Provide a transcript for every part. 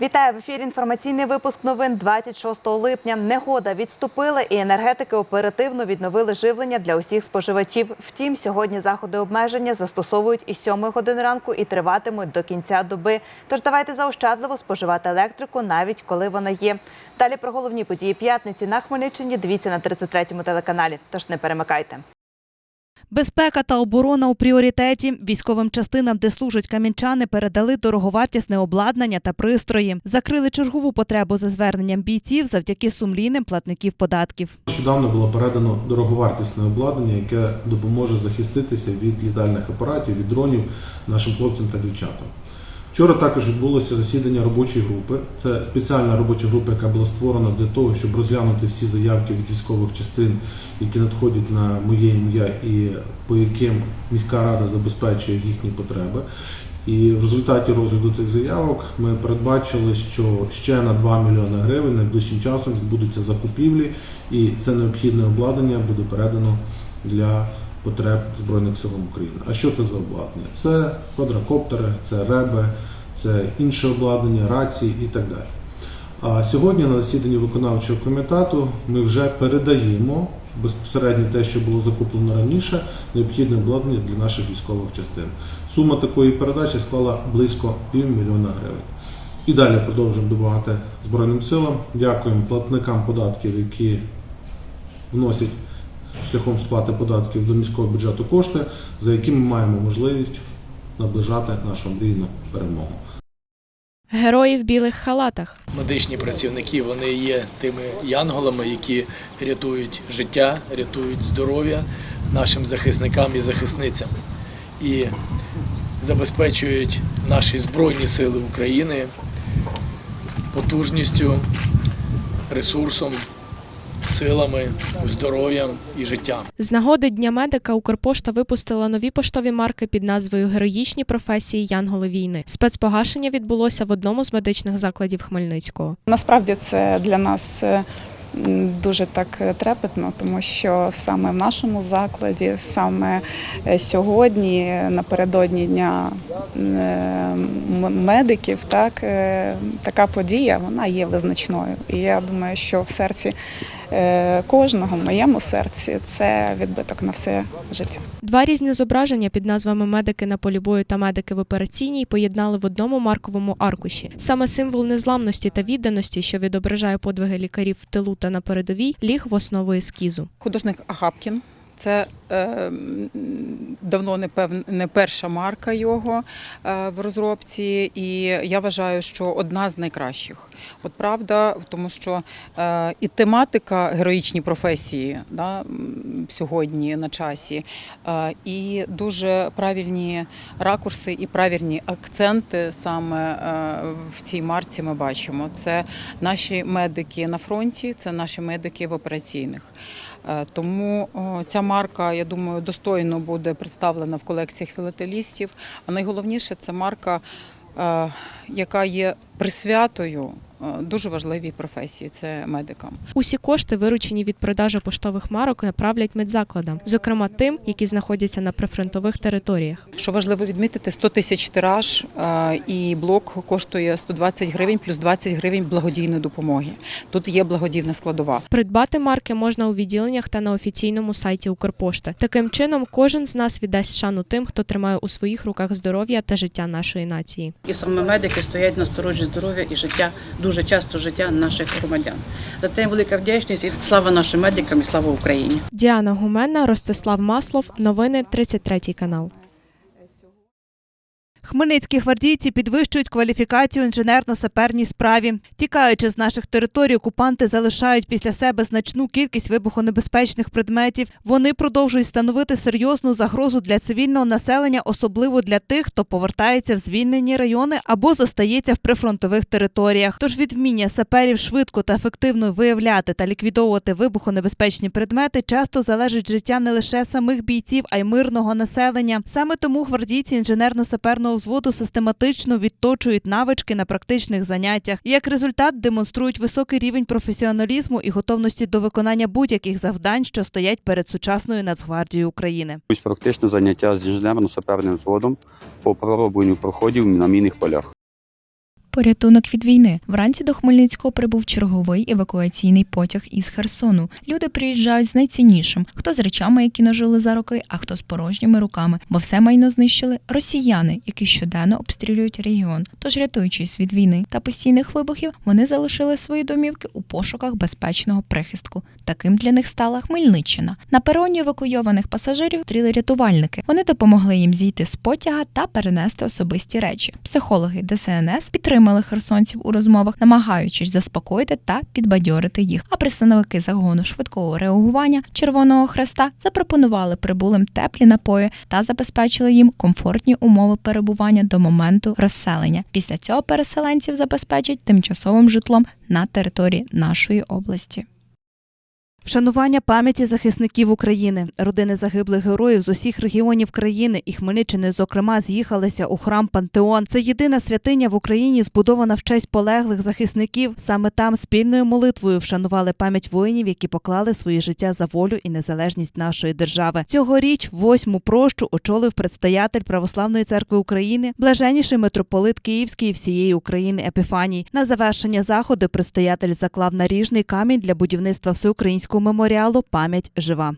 Вітаю в ефірі. Інформаційний випуск новин 26 липня. Негода відступила, і енергетики оперативно відновили живлення для усіх споживачів. Втім, сьогодні заходи обмеження застосовують із 7 години ранку і триватимуть до кінця доби. Тож давайте заощадливо споживати електрику, навіть коли вона є. Далі про головні події п'ятниці на Хмельниччині. Дивіться на 33-му телеканалі. Тож не перемикайте. Безпека та оборона у пріоритеті. Військовим частинам, де служать камінчани, передали дороговартісне обладнання та пристрої. Закрили чергову потребу за зверненням бійців завдяки сумлінним платників податків. Нещодавно було передано дороговартісне обладнання, яке допоможе захиститися від літальних апаратів, від дронів нашим хлопцям та дівчатам. Вчора також відбулося засідання робочої групи. Це спеціальна робоча група, яка була створена для того, щоб розглянути всі заявки від військових частин, які надходять на моє ім'я і по яким міська рада забезпечує їхні потреби. І в результаті розгляду цих заявок ми передбачили, що ще на 2 мільйони гривень найближчим часом відбудуться закупівлі, і це необхідне обладнання буде передано для потреб Збройних сил України. А що це за обладнання? Це квадрокоптери, це реби, це інше обладнання, рації і так далі. А сьогодні на засіданні виконавчого комітету ми вже передаємо безпосередньо те, що було закуплено раніше, необхідне обладнання для наших військових частин. Сума такої передачі склала близько півмільйона гривень. І далі продовжуємо допомагати Збройним силам. Дякуємо платникам податків, які вносять шляхом сплати податків до міського бюджету кошти, за які ми маємо можливість наближати нашу мрійну перемогу. Герої в білих халатах. медичні працівники вони є тими янголами, які рятують життя, рятують здоров'я нашим захисникам і захисницям і забезпечують наші Збройні Сили України потужністю, ресурсом, силами, здоров'ям і життям. З нагоди Дня медика Укрпошта випустила нові поштові марки під назвою Героїчні професії Янголи війни. Спецпогашення відбулося в одному з медичних закладів Хмельницького. Насправді це для нас е, дуже так трепетно, тому що саме в нашому закладі, саме е, сьогодні, напередодні дня е, медиків, так така подія вона є визначною. І я думаю, що в серці кожного, в моєму серці, це відбиток на все життя. Два різні зображення під назвами Медики на полі бою та медики в операційній поєднали в одному марковому аркуші. Саме символ незламності та відданості, що відображає подвиги лікарів в тилу та на передовій, ліг в основу ескізу. Художник Агапкін. Це е, давно не пев, не перша марка його е, в розробці, і я вважаю, що одна з найкращих. От правда, тому що е, і тематика героїчні професії да, сьогодні на часі, е, і дуже правильні ракурси і правильні акценти саме в цій марці ми бачимо. Це наші медики на фронті, це наші медики в операційних. Тому ця марка, я думаю, достойно буде представлена в колекціях філателістів. А найголовніше це марка, е, яка є присвятою дуже важливій професії це медикам. Усі кошти, виручені від продажу поштових марок, направлять медзакладам, зокрема тим, які знаходяться на прифронтових територіях. Що важливо відмітити, 100 тисяч тираж е, і блок коштує 120 гривень плюс 20 гривень благодійної допомоги. Тут є благодійна складова. Придбати марки можна у відділеннях та на офіційному сайті Укрпошти. Таким чином, кожен з нас віддасть шану тим, хто тримає у своїх руках здоров'я та життя нашої нації. І саме медики стоять на сторожі здоров'я і життя, дуже часто життя наших громадян. За це велика вдячність і слава нашим медикам і слава Україні. Діана Гуменна, Ростислав Маслов. Новини 33 канал. Хмельницькі гвардійці підвищують кваліфікацію інженерно-саперній справі. Тікаючи з наших територій, окупанти залишають після себе значну кількість вибухонебезпечних предметів. Вони продовжують становити серйозну загрозу для цивільного населення, особливо для тих, хто повертається в звільнені райони або зостається в прифронтових територіях. Тож від вміння саперів швидко та ефективно виявляти та ліквідовувати вибухонебезпечні предмети часто залежить життя не лише самих бійців, а й мирного населення. Саме тому гвардійці інженерно-саперного взводу систематично відточують навички на практичних заняттях. І як результат демонструють високий рівень професіоналізму і готовності до виконання будь-яких завдань, що стоять перед сучасною Нацгвардією України. Практичне заняття з інженерно-саперним взводом по проробленню проходів на мінних полях. Порятунок від війни. Вранці до Хмельницького прибув черговий евакуаційний потяг із Херсону. Люди приїжджають з найціннішим: хто з речами, які нажили за роки, а хто з порожніми руками, бо все майно знищили росіяни, які щоденно обстрілюють регіон. Тож, рятуючись від війни та постійних вибухів, вони залишили свої домівки у пошуках безпечного прихистку. Таким для них стала Хмельниччина. На пероні евакуйованих пасажирів стріли рятувальники. Вони допомогли їм зійти з потяга та перенести особисті речі. Психологи ДСНС підтримали херсонців у розмовах, намагаючись заспокоїти та підбадьорити їх. А представники загону швидкого реагування Червоного Хреста запропонували прибулим теплі напої та забезпечили їм комфортні умови перебування до моменту розселення. Після цього переселенців забезпечать тимчасовим житлом на території нашої області. Вшанування пам'яті захисників України. Родини загиблих героїв з усіх регіонів країни і Хмельниччини, зокрема, з'їхалися у храм Пантеон. Це єдина святиня в Україні, збудована в честь полеглих захисників. Саме там спільною молитвою вшанували пам'ять воїнів, які поклали свої життя за волю і незалежність нашої держави. Цьогоріч восьму прощу очолив предстоятель Православної церкви України, блаженніший митрополит Київський і всієї України Епіфаній. На завершення заходу предстоятель заклав наріжний камінь для будівництва всеукраїнського меморіалу Пам'ять жива.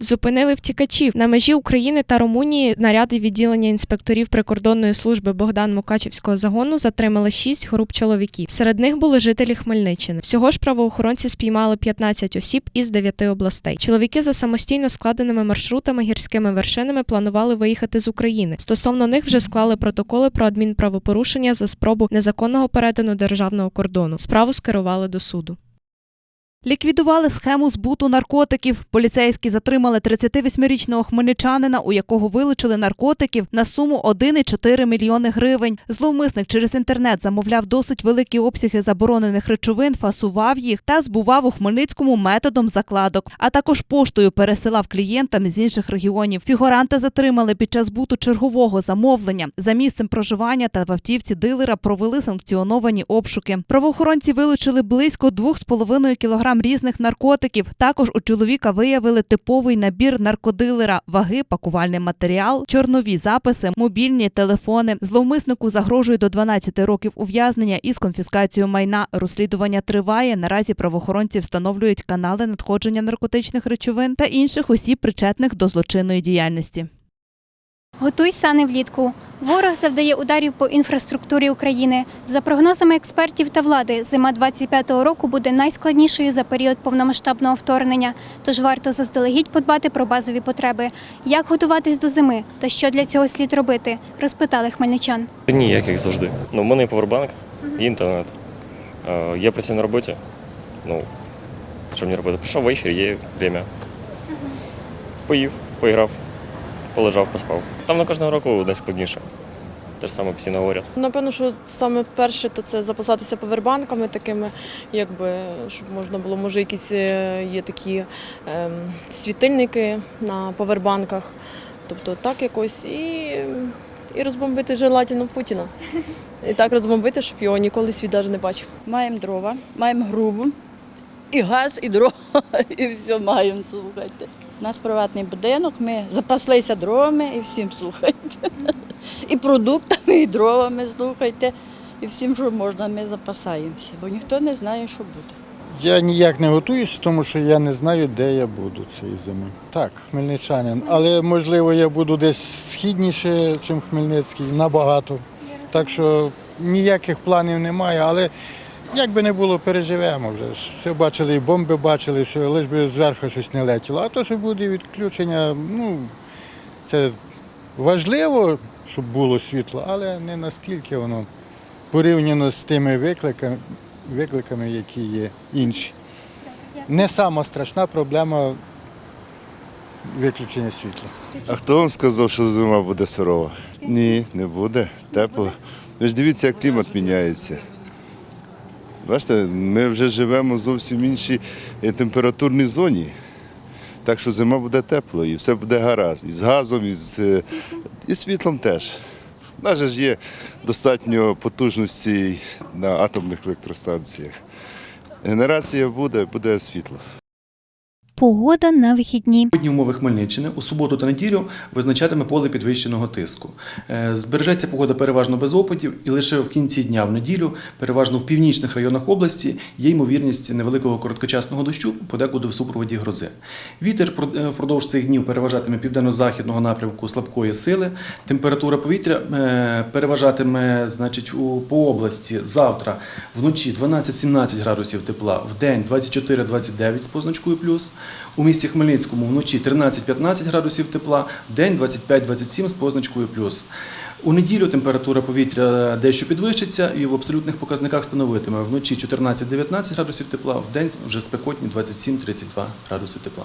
Зупинили втікачів на межі України та Румунії. Наряди відділення інспекторів прикордонної служби Богдан Мукачівського загону затримали шість груп чоловіків. Серед них були жителі Хмельниччини. Всього ж правоохоронці спіймали 15 осіб із 9 областей. Чоловіки за самостійно складеними маршрутами гірськими вершинами планували виїхати з України. Стосовно них вже склали протоколи про адмінправопорушення за спробу незаконного перетину державного кордону. Справу скерували до суду. Ліквідували схему збуту наркотиків. Поліцейські затримали 38-річного хмельничанина, у якого вилучили наркотиків на суму 1,4 мільйони гривень. Зловмисник через інтернет замовляв досить великі обсяги заборонених речовин, фасував їх та збував у Хмельницькому методом закладок, а також поштою пересилав клієнтам з інших регіонів. Фігуранта затримали під час збуту чергового замовлення. За місцем проживання та в автівці дилера провели санкціоновані обшуки. Правоохоронці вилучили близько 2,5 кг різних наркотиків. Також у чоловіка виявили типовий набір наркодилера, ваги, пакувальний матеріал, чорнові записи, мобільні телефони. Зловмиснику загрожує до 12 років ув'язнення із конфіскацією майна. Розслідування триває. Наразі правоохоронці встановлюють канали надходження наркотичних речовин та інших осіб, причетних до злочинної діяльності. Готуй сани влітку. Ворог завдає ударів по інфраструктурі України. За прогнозами експертів та влади, зима 25-го року буде найскладнішою за період повномасштабного вторгнення. Тож варто заздалегідь подбати про базові потреби. Як готуватись до зими та що для цього слід робити, розпитали хмельничан. Ніяк, як завжди. Ну, в мене є повербанк, є інтернет. Е, Я працюю на роботі. Ну, що мені робити? Прийшов ввечері, є время. Поїв, поіграв, полежав, поспав. Там на кожного року найскладніше. Те ж саме постійно говорять. Напевно, що саме перше, то це запасатися повербанками такими, якби щоб можна було, може, якісь е, є такі ем, світильники на повербанках. Тобто так якось і, і розбомбити желательно Путіна. І так розбомбити, щоб його ніколи світ навіть не бачив. Маємо дрова, маємо грубу, і газ, і дрова, і все маємо, слухайте. У нас приватний будинок, ми запаслися дровами і всім слухайте. І продуктами, і дровами, слухайте, і всім, що можна, ми запасаємося, бо ніхто не знає, що буде. Я ніяк не готуюся, тому що я не знаю, де я буду цієї зими. Так, хмельничанин. Але можливо я буду десь східніше, ніж Хмельницький, набагато. Так що ніяких планів немає, але як би не було, переживемо вже. Все бачили, і бомби бачили, що лиш би зверху щось не летіло. А то, що буде відключення, ну це важливо, щоб було світло, але не настільки воно порівняно з тими викликами, викликами, які є інші. Не сама страшна проблема виключення світла. А хто вам сказав, що зима буде сурова? Ні, не буде. Тепло. Ви ж дивіться, як клімат міняється. Бачите, ми вже живемо зовсім іншій е, температурній зоні. Так що зима буде тепло і все буде гаразд. І з газом, і з, е, і світлом теж. У нас же ж є достатньо потужності на атомних електростанціях. Генерація буде, буде світло. Погода на вихідні. Сьогодні умови Хмельниччини у суботу та неділю визначатиме поле підвищеного тиску. Е, Збережеться погода переважно без опадів, і лише в кінці дня в неділю, переважно в північних районах області, є ймовірність невеликого короткочасного дощу, подекуди в супроводі грози. Вітер е, впродовж цих днів переважатиме південно-західного напрямку слабкої сили. Температура повітря е, переважатиме значить, у, по області завтра вночі 12-17 градусів тепла, в день 24-29 з позначкою плюс. У місті Хмельницькому вночі 13-15 градусів тепла, день 25-27 з позначкою плюс. У неділю температура повітря дещо підвищиться і в абсолютних показниках становитиме вночі 14-19 градусів тепла, в день вже спекотні 27-32 градуси тепла.